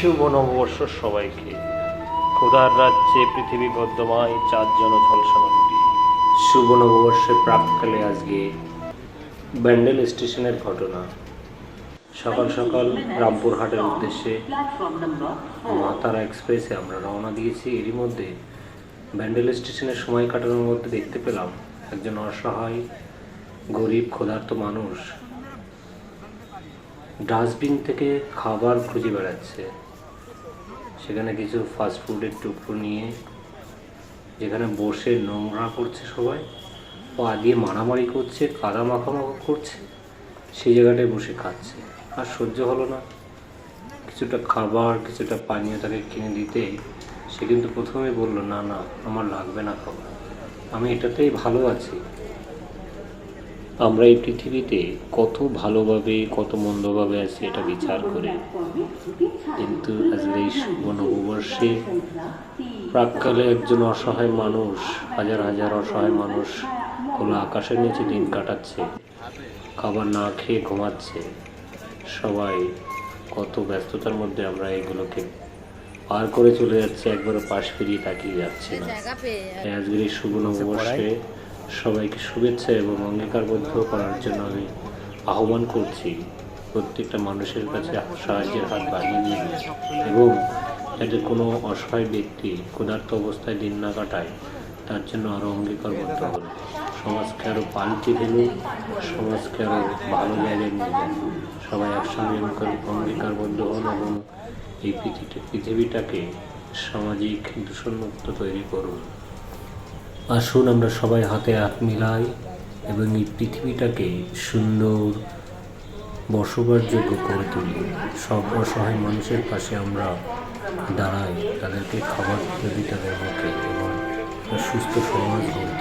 শুভ নববর্ষ সবাইকে। খোদার রাজ্যে পৃথিবী গদ্যমায় চারজন রুটি শুভ নববর্ষের প্রাককালে আজকে ব্যান্ডেল স্টেশনের ঘটনা। সকাল সকাল রামপুরহাটের উদ্দেশ্যে মাতারা এক্সপ্রেসে আমরা রওনা দিয়েছি। এরই মধ্যে ব্যান্ডেল স্টেশনের সময় কাটানোর মধ্যে দেখতে পেলাম একজন অসহায়, গরিব, ক্ষুধার্ত মানুষ। ডাস্টবিন থেকে খাবার খুঁজে বেড়াচ্ছে। সেখানে কিছু ফাস্টফুডের টুকরো নিয়ে, যেখানে বসে নোংরা করছে সবাই, পা দিয়ে মারামারি করছে, কাদা মাখামাখা করছে, সেই জায়গাটায় বসে খাচ্ছে। আর সহ্য হলো না। কিছুটা খাবার, কিছুটা পানীয় তাকে কিনে দিতে সে কিন্তু প্রথমে বলল, না না, আমার লাগবে না খাবার। আমি এটাতেই ভালো আছি। আমরা এই পৃথিবীতে কত ভালোভাবে, কত মন্দভাবে আছি এটা বিচার করে কিন্তু আজকে এই শুভ প্রাককালে একজন অসহায় মানুষ হাজার হাজার অসহায় মানুষ খোলা আকাশের নিচে দিন কাটাচ্ছে খাবার না খেয়ে ঘুমাচ্ছে। সবাই কত ব্যস্ততার মধ্যে আমরা এগুলোকে পার করে চলে যাচ্ছে একবারে পাশ ফিরিয়ে তাকিয়ে যাচ্ছে না। আজকের এই শুভ নববর্ষে সবাইকে শুভেচ্ছা এবং অঙ্গীকারবদ্ধ করার জন্য আমি আহ্বান করছি প্রত্যেকটা মানুষের কাছে সাহায্যের হাত বাড়িয়ে দিন এবং যাতে কোনো অসহায় ব্যক্তি ক্ষুধার্ত অবস্থায় দিন না কাটায়, তার জন্য আরও অঙ্গীকারবদ্ধ হন সমাজকে আরও পাল্টে ফেলুন, সমাজকে আরও ভালো জায়গায় নিয়ে যান। সবাই একসঙ্গে অঙ্গীকার- অঙ্গীকারবদ্ধ হন এবং এই পৃথিবী- পৃথিবীটাকে সামাজিক দূষণমুক্ত তৈরি করুন। আসুন আমরা সবাই হাতে হাত মিলাই এবং এই পৃথিবীটাকে সুন্দর বসবাসযোগ্য করে তুলি। সব অসহায় মানুষের পাশে আমরা দাঁড়াই, তাদেরকে খাবার দিতে তাদের মুখে এবং সুস্থ সমাজ গড়ে